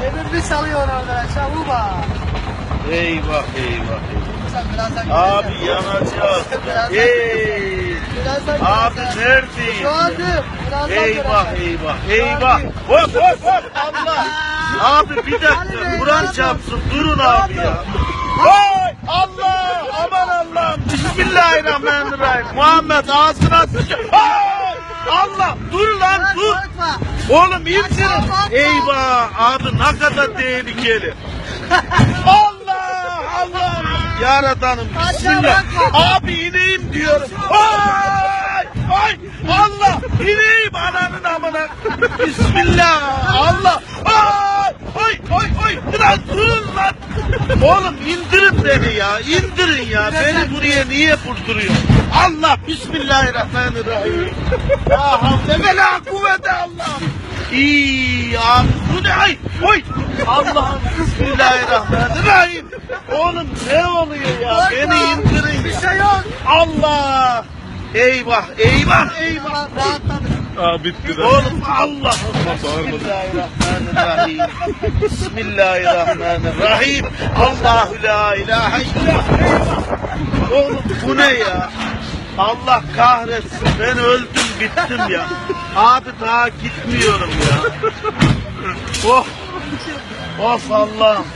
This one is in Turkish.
Demirli salıyor arkadaşlar. Uba. Eyvah eyvah. Sen birazdan Abi yanacağız. Birazdan Ey. Birazdan Abi neredeyiz? Gördüm. Birazdan Eyvah eyvah eyvah. Hop hop hop Allah. Abi bir dakika Kur'an çarpsın durun abi ya. Vay Allah aman Allah'ım Bismillahirrahmanirrahim. Muhammed ağzına. Ay! Allah dur lan dur. bırakma. Oğlum indirin. Bakma. Eyvah abi ne kadar tehlikeli. Allah Allah. Yaradanım bismillah. Abi ineyim diyorum. Ay ay Allah ineyim ananın amına. Bismillah Allah. Ay ay ay ay. Biraz durun lan. Oğlum indirin beni ya. indirin ya. Beni buraya niye vurduruyor? Allah Bismillahirrahmanirrahim. Ya havle ve kuvvete Allah. İyi abi bu ne? Ay oy! Allah'ım Bismillahirrahmanirrahim. Oğlum ne oluyor ya? Korkma. beni indirin Bir ya. şey yok. Allah! Eyvah eyvah! Eyvah Tamam rahatladık. Aa bitti de. Oğlum Allah'ım. Bismillahirrahmanirrahim. Bismillahirrahmanirrahim. Allahu la ilahe illallah. Oğlum bu ne ya Allah kahretsin ben öldüm bittim ya. Abi daha gitmiyorum ya. Oh Of Allah'ım